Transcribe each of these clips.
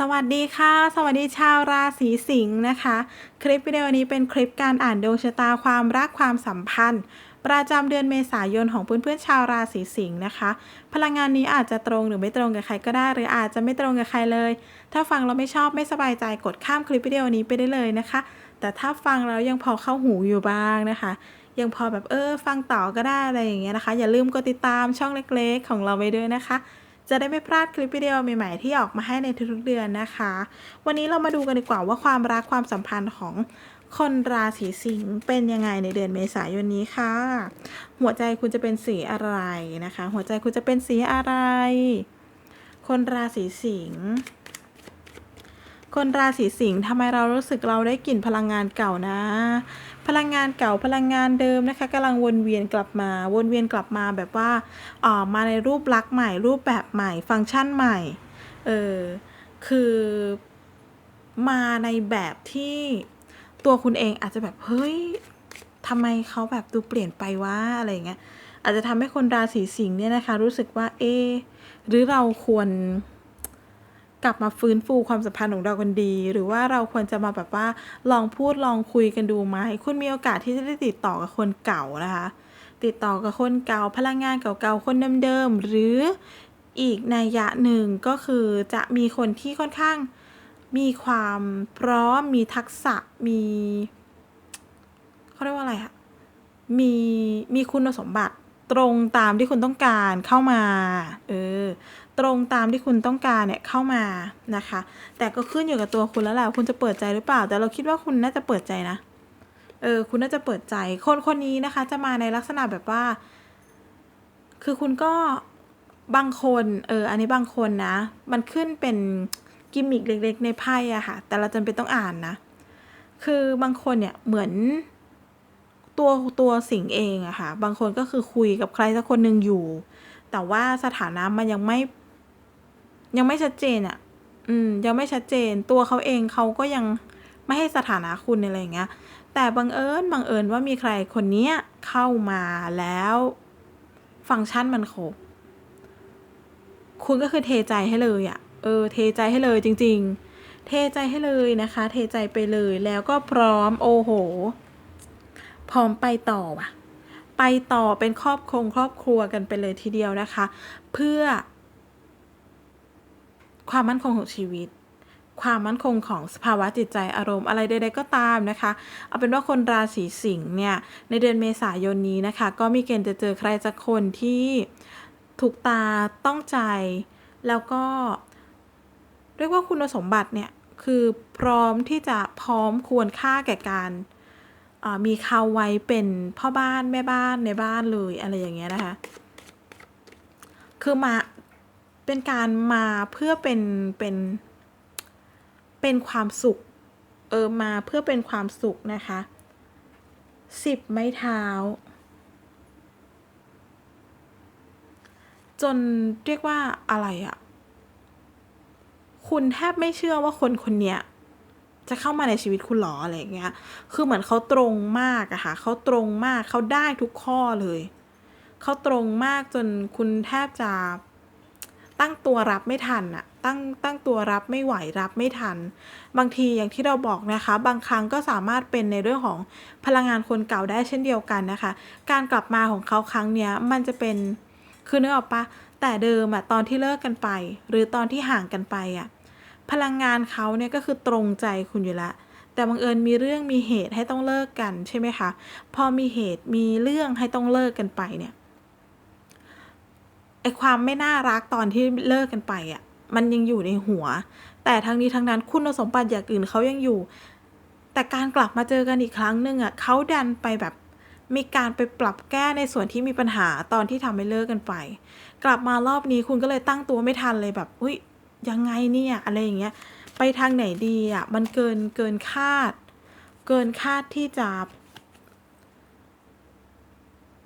สวัสดีค่ะ สวัสดีชาวราศีสิงห์นะคะ คลิปวิดีโอนี้เป็นคลิปการอ่านดวงชะตาความรักความสัมพันธ์ ประจำเดือนเมษายนของเพื่อนๆชาวราศีสิงห์นะคะ พลังงานนี้อาจจะตรงหรือไม่ตรงกับใครก็ได้ หรืออาจจะไม่ตรงกับใครเลย ถ้าฟังเราไม่ชอบไม่สบายใจกดข้ามคลิปวิดีโอนี้ไปได้เลยนะคะ แต่ถ้าฟังแล้วยังพอเข้าหูอยู่บ้างนะคะยังพอแบบเออฟังต่อก็ได้อะไรอย่างเงี้ยนะคะ อย่าลืมกดติดตามช่องเล็กๆ ของเราไว้ด้วยนะคะ จะได้ไม่พลาดคลิปวิดีโอใหม่ๆที่ออกมาให้ในทุกๆเดือนนะคะ วันนี้เรามาดูกันดีกว่าว่าความรักความสัมพันธ์ของคนราศีสิงห์เป็นยังไงในเดือนเมษายนนี้ค่ะ หัวใจคุณจะเป็นสีอะไรนะคะ หัวใจคุณจะเป็นสีอะไร คนราศีสิงห์ คนราศีสิงห์ทำไมเรารู้สึกเราได้กลิ่นพลังงานเก่านะ พลังงานเก่าพลังงานเดิมนะคะกำลังวนเวียนกลับมา วนเวียนกลับมาแบบว่าอ่ามาในรูปลักษณ์ใหม่ รูปแบบใหม่ ฟังก์ชันใหม่ เออคือมาในแบบที่ตัวคุณเองอาจจะแบบเฮ้ยทำไมเขาแบบดูเปลี่ยนไปวะอะไรอย่างเงี้ยอาจจะทำให้คนราศีสิงห์เนี่ยนะคะ รู้สึกว่าเอหรือเราควร กลับมาฟื้นฟูความสัมพันธ์ของเรากันดี หรือว่าเราควรจะมาแบบว่าลองพูดลองคุยกันดูไหมคุณมีโอกาสที่จะได้ติดต่อกับคนเก่านะคะ ติดต่อกับคนเก่าพลังงานเก่าๆคนเดิมๆหรืออีกนัยยะหนึ่งก็คือจะมีคนที่ค่อนข้างมีความพร้อมมีทักษะมีเขาเรียกว่าอะไรอะมีมีคุณสมบัติ ตรงตามที่คุณต้องการเข้ามา เออ ตรงตามที่คุณต้องการเนี่ยเข้ามานะคะ แต่ก็ขึ้นอยู่กับตัวคุณแล้วแหละคุณจะเปิดใจหรือเปล่า แต่เราคิดว่าคุณน่าจะเปิดใจนะ เออ คุณน่าจะเปิดใจ คนคนนี้นะคะ จะมาในลักษณะแบบว่า คือคุณก็บางคน เออ อันนี้บางคนนะ มันขึ้นเป็นกิมมิกเล็ก ๆ ในไพ่อะค่ะ แต่เราจำเป็นต้องอ่านนะ คือบางคนเนี่ยเหมือน ตัวตัวสิงเองอะค่ะ บางคนก็คือคุยกับใครสักคนหนึ่งอยู่ แต่ว่าสถานะมันยังไม่ ยังไม่ชัดเจนอะอืม ยังไม่ชัดเจน ตัวเขาเองเขาก็ยังไม่ให้สถานะคุณอะไรอย่างเงี้ย แต่บังเอิญบังเอิญว่ามีใครคนเนี้ยเข้ามาแล้ว ฟังก์ชันมันครบ คุณก็คือเทใจให้เลยอะเออ เทใจให้เลยจริง ๆ เทใจให้เลยนะคะ เทใจไปเลยแล้วก็พร้อมโอ้โห พร้อมไปต่อว่ะ ไปต่อเป็นครอบครองครอบครัวกันไปเลยทีเดียวนะคะ เพื่อ ความมั่นคงของชีวิต ความมั่นคงของสภาวะจิตใจอารมณ์อะไรใดๆก็ตามนะคะ เอาเป็นว่าคนราศีสิงห์เนี่ย ในเดือนเมษายนนี้นะคะ ก็มีเกณฑ์จะเจอใครสักคนที่ถูกตาต้องใจ แล้วก็ เรียกว่าคุณสมบัติเนี่ยคือพร้อมที่จะพร้อมควรค่าแก่การ มีเขาไว้เป็นพ่อบ้านแม่บ้านในบ้านเลยอะไรอย่างเงี้ยนะคะ คือมาเป็นการมาเพื่อเป็นเป็นเป็นความสุข เออมาเพื่อเป็นความสุขนะคะสิบไม้เท้า จนเรียกว่าอะไรอะคุณแทบไม่เชื่อว่าคนคนเนี้ย จะเข้ามาในชีวิตคุณหรออะไรอย่างเงี้ย คือเหมือนเขาตรงมากอะค่ะ เขาตรงมาก เขาได้ทุกข้อเลย เขาตรงมากจนคุณแทบจะตั้งตัวรับไม่ทันอะตั้งตั้งตัวรับไม่ไหวรับไม่ทัน บางทีอย่างที่เราบอกนะคะ บางครั้งก็สามารถเป็นในเรื่องของพลังงานคนเก่าได้เช่นเดียวกันนะคะ การกลับมาของเขาครั้งเนี้ยมันจะเป็นคือนึกออกปะแต่เดิมอะตอนที่เลิกกันไป หรือตอนที่ห่างกันไปอะ พลังงานเขาเนี่ยก็คือตรงใจคุณอยู่แล้วแต่บังเอิญมีเรื่องมีเหตุให้ต้องเลิกกันใช่ไหมคะ พอมีเหตุมีเรื่องให้ต้องเลิกกันไปเนี่ยไอความไม่น่ารักตอนที่เลิกกันไปอะ่ะมันยังอยู่ในหัว แต่ทั้งนี้ทั้งนั้นคุณสมบัติอย่างอื่นเขายังอยู่ แต่การกลับมาเจอกันอีกครั้งหนึ่งอะ่ะเขาดันไปแบบมีการไปปรับแก้ในส่วนที่มีปัญหาตอนที่ทำให้เลิกกันไป กลับมารอบนี้คุณก็เลยตั้งตัวไม่ทันเลยแบบอุ้ย ยังไงเนี่ยอะไรอย่างเงี้ยไปทางไหนดีอะมันเกินเกินคาด เกินคาดที่จะ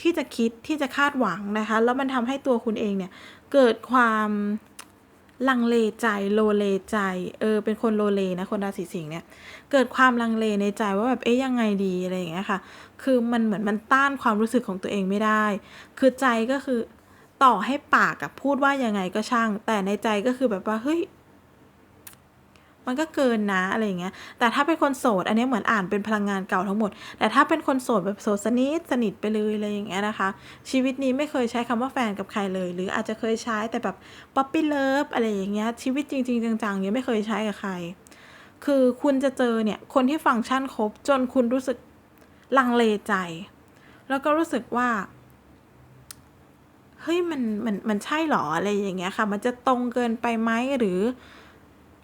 ที่จะคิดที่จะคาดหวังนะคะ แล้วมันทำให้ตัวคุณเองเนี่ย เกิดความลังเลใจโลเลใจ เออ เป็นคนโลเลนะ คนราศีสิงห์เนี่ย เกิดความลังเลในใจว่าแบบ เอ๊ยยังไงดีอะไรอย่างเงี้ยค่ะ คือมันเหมือนมันต้านความรู้สึกของตัวเองไม่ได้ คือใจก็คือ ต่อให้ปากอะพูดว่ายังไงก็ช่าง แต่ในใจก็คือแบบว่าเฮ้ยมันก็เกินนะอะไรอย่างเงี้ย แต่ถ้าเป็นคนโสด อันนี้เหมือนอ่านเป็นพลังงานเก่าทั้งหมด แต่ถ้าเป็นคนโสดแบบโสดสนิทสนิทไปเลยอะไรอย่างเงี้ยนะคะ ชีวิตนี้ไม่เคยใช้คำว่าแฟนกับใครเลย หรืออาจจะเคยใช้แต่แบบป๊อปปี้เลิฟอะไรอย่างเงี้ย ชีวิตจริง ๆ จังๆเนี่ยไม่เคยใช้กับใคร คือคุณจะเจอเนี่ยคนที่ฟังก์ชันครบจนคุณรู้สึกลังเลใจ แล้วก็รู้สึกว่า เฮ้ยมันมันมันใช่หรออะไรอย่างเงี้ยค่ะ มันจะตรงเกินไปไหมหรือ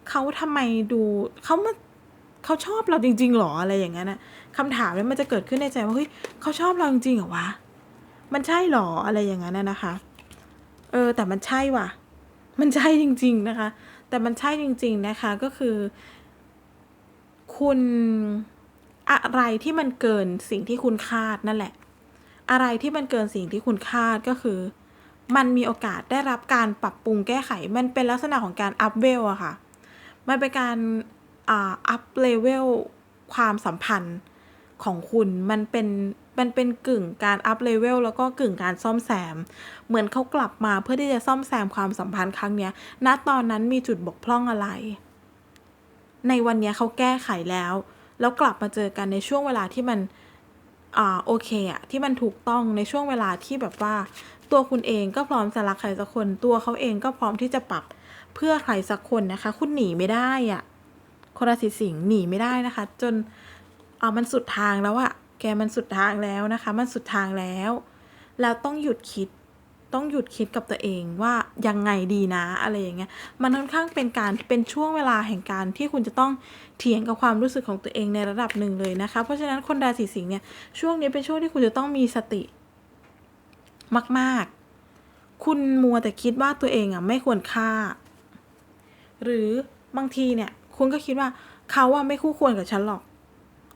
เขาทำไมดูเขามาเขาชอบเราจริง ๆหรออะไรอย่างเงี้ยนะคำถามนี่ยมันจะเกิดขึ้นในใจว่าเฮ้ยเขาชอบเราจริงๆเหรอวะมันใช่หรออะไรอย่างเงี้ยนะคะ เออแต่มันใช่ว่ะ มันใช่จริง ๆนะคะ แต่มันใช่จริง ๆนะคะก็คือ คุณอะไรที่มันเกินสิ่งที่คุณคาดนั่นแหละ อะไรที่มันเกินสิ่งที่คุณคาดก็คือ มันมีโอกาสได้รับการปรับปรุงแก้ไข มันเป็นลักษณะของการอัพเวลอะค่ะ มันเป็นการอัพเลเวลความสัมพันธ์ของคุณ มันเป็น มันเป็นกึ่งการอัพเลเวลแล้วก็กึ่งการซ่อมแซม เหมือนเขากลับมาเพื่อที่จะซ่อมแซมความสัมพันธ์ครั้งเนี้ย ณ ตอนนั้นมีจุดบกพร่องอะไร ในวันนี้เขาแก้ไขแล้ว แล้วกลับมาเจอกันในช่วงเวลาที่มัน อ่าโอเคอะที่มันถูกต้องในช่วงเวลาที่แบบว่า ตัวคุณเองก็พร้อมจะรักใครสักคน ตัวเขาเองก็พร้อมที่จะปรับเพื่อใครสักคนนะคะ คุณหนีไม่ได้อะคนราศีสิงห์หนีไม่ได้นะคะ จนเอามันสุดทางแล้วอะแกมันสุดทางแล้วนะคะ มันสุดทางแล้ว แล้วต้องหยุดคิด ต้องหยุดคิดกับตัวเองว่ายังไงดีนะอะไรอย่างเงี้ยมันค่อนข้างเป็นการเป็นช่วงเวลาแห่งการที่คุณจะต้องเถียงกับความรู้สึกของตัวเองในระดับหนึ่งเลยนะคะ เพราะฉะนั้นคนราศีสิงห์เนี่ยช่วงนี้เป็นช่วงที่คุณจะต้องมีสติ มาก ๆ คุณมัวแต่คิดว่าตัวเองอะไม่ควรค่า หรือบางทีเนี่ยคุณก็คิดว่าเขาอะไม่คู่ควรกับฉันหรอก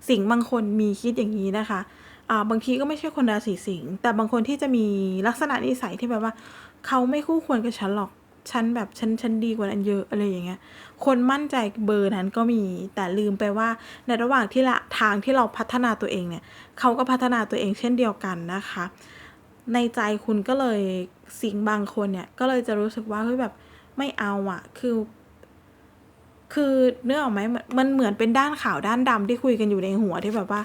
สิงห์บางคนมีคิดอย่างนี้นะคะ บางทีก็ไม่ใช่คนราศีสิงห์แต่บางคนที่จะมีลักษณะนิสัยที่แบบว่า เขาไม่คู่ควรกับฉันหรอกฉันแบบฉันฉันดีกว่านั้นเยอะอะไรอย่างเงี้ย คนมั่นใจเบอร์นั้นก็มี แต่ลืมไปว่าในระหว่างที่ละทางที่เราพัฒนาตัวเองเนี่ย เขาก็พัฒนาตัวเองเช่นเดียวกันนะคะ ในใจคุณก็เลยสิงบางคนเนี่ย ก็เลยจะรู้สึกว่าเฮ้ยแบบไม่เอาอะคือ คือเนื้อออกไหมมันเหมือนเป็นด้านขาวด้านดำที่คุยกันอยู่ในหัวที่แบบว่า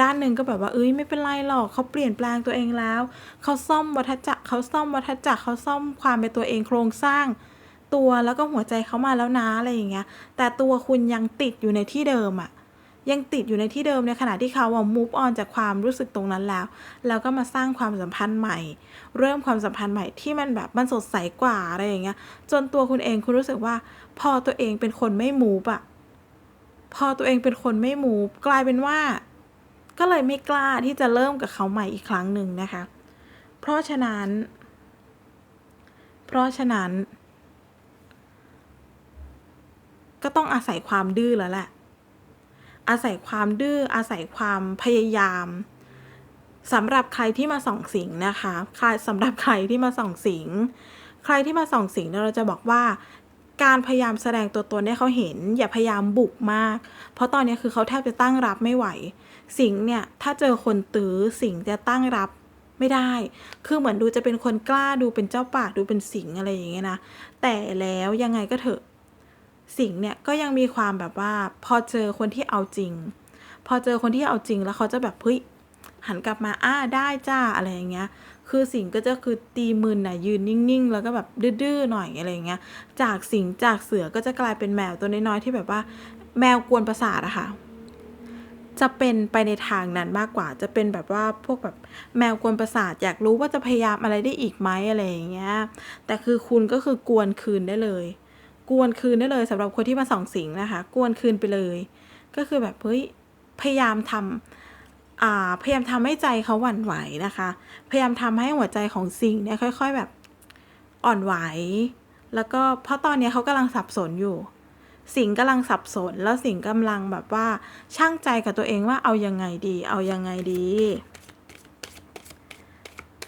ด้านหนึ่งก็แบบว่าเอ้ยไม่เป็นไรหรอกเขาเปลี่ยนแปลงตัวเองแล้วเขาซ่อมวัฏจักรเขาซ่อมวัฏจักรเขาซ่อมความเป็นตัวเองโครงสร้าง ตัวแล้วก็หัวใจเขามาแล้วนะอะไรอย่างเงี้ย แต่ตัวคุณยังติดอยู่ในที่เดิมอะ ยังติดอยู่ในที่เดิมในขณะที่เขาอะ move on จากความรู้สึกตรงนั้นแล้ว แล้วก็มาสร้างความสัมพันธ์ใหม่ เริ่มความสัมพันธ์ใหม่ที่มันแบบมันสดใสกว่าอะไรอย่างเงี้ย จนตัวคุณเองคุณรู้สึกว่า พอตัวเองเป็นคนไม่มูฟอะพอตัวเองเป็นคนไม่มูฟกลายเป็นว่า ก็เลยไม่กล้าที่จะเริ่มกับเขาใหม่อีกครั้งหนึ่งนะคะ เพราะฉะนั้น เพราะฉะนั้น ก็ต้องอาศัยความดื้อแล้วแหละ อาศัยความดื้ออาศัยความพยายามสำหรับใครที่มาส่องสิงนะคะใครสำหรับใครที่มาส่องสิง ใครที่มาส่องสิงเนี่ยเราจะบอกว่าการพยายามแสดงตัวตนให้เขาเห็น อย่าพยายามบุกมาก เพราะตอนนี้คือเขาแทบจะตั้งรับไม่ไหว สิงเนี่ยถ้าเจอคนตื้อสิงจะตั้งรับไม่ได้ คือเหมือนดูจะเป็นคนกล้าดูเป็นเจ้าป่าดูเป็นสิงอะไรอย่างเงี้ยนะ แต่แล้วยังไงก็เถอะ สิงเนี่ยก็ยังมีความแบบว่าพอเจอคนที่เอาจริง พอเจอคนที่เอาจริงแล้วเขาจะแบบเฮ้ยหันกลับมาอ้าได้จ้าอะไรอย่างเงี้ย คือสิงก็จะคือตีมืนน่ะยืนนิ่งๆ แล้วก็แบบดื้อๆหน่อยอะไรอย่างเงี้ย จากสิงจากเสือก็จะกลายเป็นแมวตัวน้อยๆที่แบบว่าแมวกวนประสาทอะค่ะ จะเป็นไปในทางนั้นมากกว่า จะเป็นแบบว่าพวกแบบแมวกวนประสาทอยากรู้ว่าจะพยายามอะไรได้อีกไหมอะไรอย่างเงี้ย แต่คือคุณก็คือกวนคืนได้เลย กวนคืนได้เลยสำหรับคนที่มาส่องสิงนะคะ กวนคืนไปเลย ก็คือแบบเฮ้ยพยายามทำอ่าพยายามทำให้ใจเขาหวั่นไหวนะคะ พยายามทำให้หัวใจของสิงเนี่ยค่อย ๆแบบอ่อนไหว แล้วก็เพราะตอนนี้เขากำลังสับสนอยู่ สิงห์กำลังสับสน แล้วสิงห์กำลังแบบว่าช่างใจกับตัวเองว่าเอายังไงดี เอายังไงดี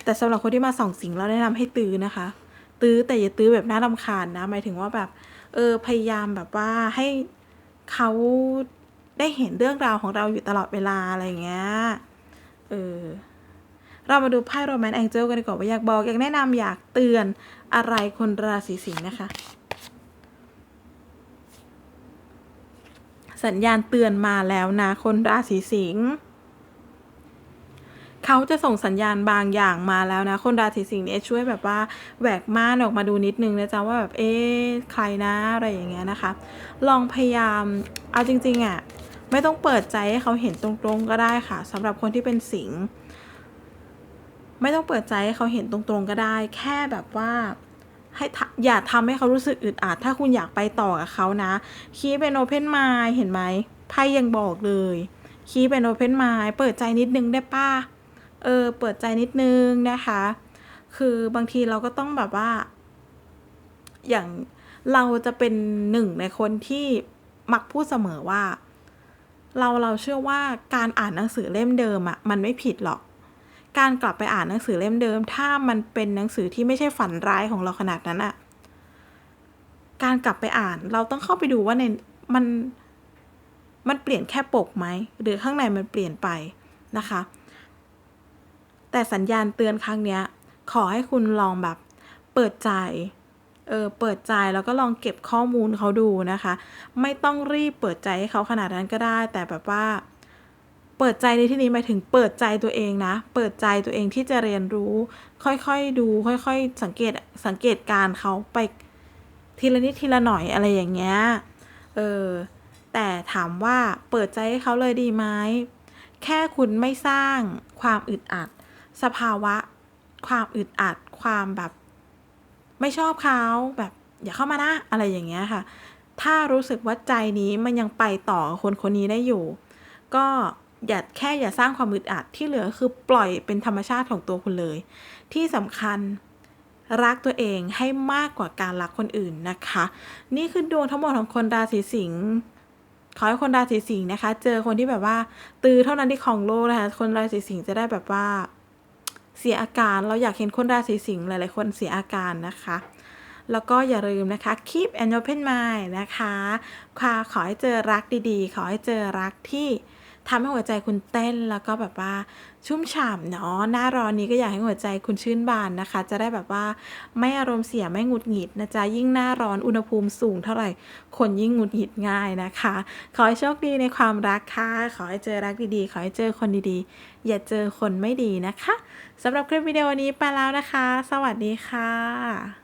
แต่สำหรับคนที่มาส่องสิงเราแนะนำให้ตื้อนะคะ ตื้อแต่อย่าตื้อแบบน่ารำคาญนะ หมายถึงว่าแบบ เออพยายามแบบว่าให้เขาได้เห็นเรื่องราวของเราอยู่ตลอดเวลาอะไรอย่างเงี้ย เออ เรามาดูไพ่โรแมนต์แองเจิลกันดีกว่าว่าอยากบอก อยากแนะนำอยากเตือนอะไรคนราศีสิงห์นะคะ สัญญาณเตือนมาแล้วนะคนราศีสิงห์ เขาจะส่งสัญญาณบางอย่างมาแล้วนะ คนราศีสิงห์เนี่ยช่วยแบบว่าแหวกม่านออกมาดูนิดนึงนะจ๊ะว่าแบบเอ๊ะใครนะอะไรอย่างเงี้ยนะคะ ลองพยายามเอาจริงๆอะ่ะไม่ต้องเปิดใจให้เขาเห็นตรงๆก็ได้ค่ะสำหรับคนที่เป็นสิงห์ไม่ต้องเปิดใจให้เขาเห็นตรงๆก็ได้ แค่แบบว่าให้ทะอย่าทำให้เขารู้สึกอึดอัดถ้าคุณอยากไปต่อกับเขานะคีเป็นโอเพนไมล์เห็นไหมไพ่ยังบอกเลยคีเป็นโอเพนไมล์เปิดใจนิดนึงได้ป้า เออเปิดใจนิดนึงนะคะ คือบางทีเราก็ต้องแบบว่า อย่างเราจะเป็นหนึ่งในคนที่มักพูดเสมอว่า เราเราเชื่อว่าการอ่านหนังสือเล่มเดิมอะมันไม่ผิดหรอก การกลับไปอ่านหนังสือเล่มเดิม ถ้ามันเป็นหนังสือที่ไม่ใช่ฝันร้ายของเราขนาดนั้นอะการกลับไปอ่านเราต้องเข้าไปดูว่าในมันมันเปลี่ยนแค่ปกไหม หรือข้างในมันเปลี่ยนไปนะคะ แต่สัญญาณเตือนครั้งเนี้ย ขอให้คุณลองแบบเปิดใจ เออ เปิดใจแล้วก็ลองเก็บข้อมูลเขาดูนะคะ ไม่ต้องรีบเปิดใจให้เขาขนาดนั้นก็ได้ แต่แบบว่า เปิดใจในที่นี้หมายถึงเปิดใจตัวเองนะ เปิดใจตัวเองที่จะเรียนรู้ ค่อยๆดู ค่อยๆ สังเกต สังเกตการเขาไปทีละนิดทีละหน่อยอะไรอย่างเงี้ย เออ แต่ถามว่าเปิดใจให้เขาเลยดีไหม แค่คุณไม่สร้างความอึดอัด สภาวะ ความอึดอัด ความแบบ ไม่ชอบเขาแบบอย่าเข้ามานะอะไรอย่างเงี้ยค่ะ ถ้ารู้สึกว่าใจนี้มันยังไปต่อคนคนนี้ได้อยู่ ก็อย่าแค่อย่าสร้างความอึดอัดที่เหลือคือปล่อยเป็นธรรมชาติของตัวคุณเลย ที่สำคัญรักตัวเองให้มากกว่าการรักคนอื่นนะคะ นี่คือดวงทั้งหมดของคนราศีสิงห์ขอให้คนราศีสิงห์นะคะ เจอคนที่แบบว่า ตือเท่านั้นที่ของโลกนะคะ คนราศีสิงห์จะได้แบบว่า เสียอาการ เราอยากเห็นคนราศีสิงห์หลายๆ คนเสียอาการนะคะ แล้วก็อย่าลืมนะคะ keep an open mind นะคะค่ะขอให้เจอรักดีๆ ขอให้เจอรักที่ ทำให้หัวใจคุณเต้นแล้วก็แบบว่าชุ่มฉ่ำเนาะหน้าร้อนนี้ก็อยากให้หัวใจคุณชื่นบานนะคะ จะได้แบบว่าไม่อารมณ์เสียไม่หงุดหงิดนะจ๊ะยิ่งหน้าร้อนอุณหภูมิสูงเท่าไหร่คนยิ่งหงุดหงิดง่ายนะคะ ขอให้โชคดีในความรักค่ะขอให้เจอรักดีๆ ขอให้เจอคนดีๆ อย่าเจอคนไม่ดีนะคะสำหรับคลิปวิดีโอนี้ไปแล้วนะคะ สวัสดีค่ะ